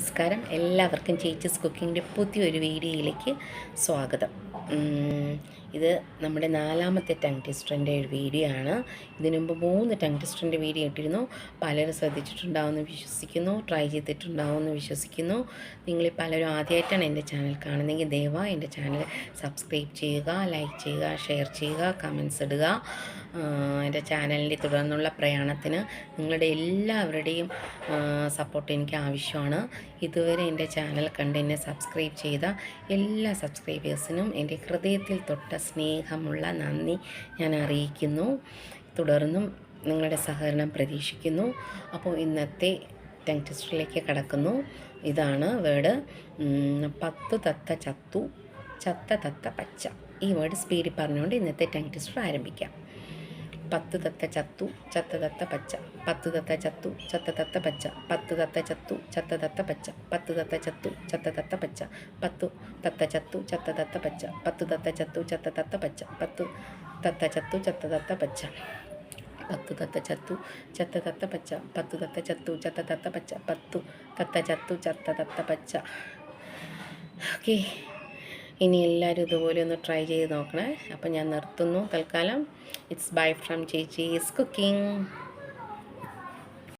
നമസ്കാരം. എല്ലാവർക്കും ചേച്ചീസ് കുക്കിങ്ങിന്റെ പുതിയൊരു വീഡിയോയിലേക്ക് സ്വാഗതം. ഇത് നമ്മുടെ നാലാമത്തെ ടങ് ടെസ്റ്ററിന്റെ വീഡിയോ ആണ്. ഇതിനു മുമ്പ് മൂന്ന് ടങ് ടെസ്റ്ററിന്റെ വീഡിയോ ഇട്ടിരുന്നു. പലരും ശ്രദ്ധിച്ചിട്ടുണ്ടാവുമെന്ന് വിശ്വസിക്കുന്നു ട്രൈ ചെയ്തിട്ടുണ്ടാവുമെന്ന് വിശ്വസിക്കുന്നു. നിങ്ങൾ പലരും ആദ്യമായിട്ടാണ് എന്റെ ചാനൽ കാണുന്നതെങ്കിൽ ദയവായി എന്റെ ചാനൽ സബ്സ്ക്രൈബ് ചെയ്യുക ലൈക്ക് ചെയ്യുക ഷെയർ ചെയ്യുക കമൻസ് ഇടുക. എന്റെ ചാനലിന്റെ തുടർന്നുള്ള പ്രയാണത്തിന് നിങ്ങളുടെ എല്ലാവരുടെയും സപ്പോർട്ട് എനിക്ക് ആവശ്യമാണ്. ഇതുവരെ എന്റെ ചാനൽ കണ്ട് എന്നെ സബ്സ്ക്രൈബ് ചെയ്ത എല്ലാ സബ്സ്ക്രൈബേഴ്സിനും എന്റെ ഹൃദയത്തിൽ തൊട്ട സ്നേഹമുള്ള നന്ദി ഞാൻ അറിയിക്കുന്നു. തുടർന്നും നിങ്ങളുടെ സഹകരണം പ്രതീക്ഷിക്കുന്നു. അപ്പോൾ ഇന്നത്തെ ടങ് ടെസ്റ്റിലേക്ക് കടക്കുന്നു. ഇതാണ് വേർഡ് പത്ത് തത്ത ചത്തു ചത്ത തത്ത പച്ച. ഈ വേർഡ് സ്പീഡിൽ പറഞ്ഞുകൊണ്ട് ഇന്നത്തെ ടങ് ടെസ്റ്റ് ആരംഭിക്കാം. പത്ത് തത്ത ചത്തു ചത്ത തത്ത പച്ച പത്ത് തത്ത ചത്തു ചത്ത തത്ത പച്ച പത്ത് തത്ത ചത്തു ചത്ത തത്ത പച്ച പത്ത് തത്ത ചത്തു ചത്ത തത്ത പച്ച പത്തു തത്ത ചത്തു ചത്ത തത്ത പച്ച പത്ത് തത്ത ചത്തു ചത്ത തത്ത പച്ച പത്തു തത്ത ചത്തു ചത്ത തത്ത പച്ച പത്തു തത്ത ചത്തു ചത്ത തത്ത പച്ച പത്തു തത്ത ചത്തു ചത്ത തത്ത പച്ച പത്തു തത്ത ചത്തു ചത്ത തത്ത പച്ച ഓക്കെ ഇനി എല്ലാവരും ഇതുപോലെ ഒന്ന് ട്രൈ ചെയ്ത് നോക്കണേ. അപ്പം ഞാൻ നിർത്തുന്നു. തൽക്കാലം. ഇറ്റ്സ് ബൈ ഫ്രം ചേച്ചീസ് കുക്കിംഗ്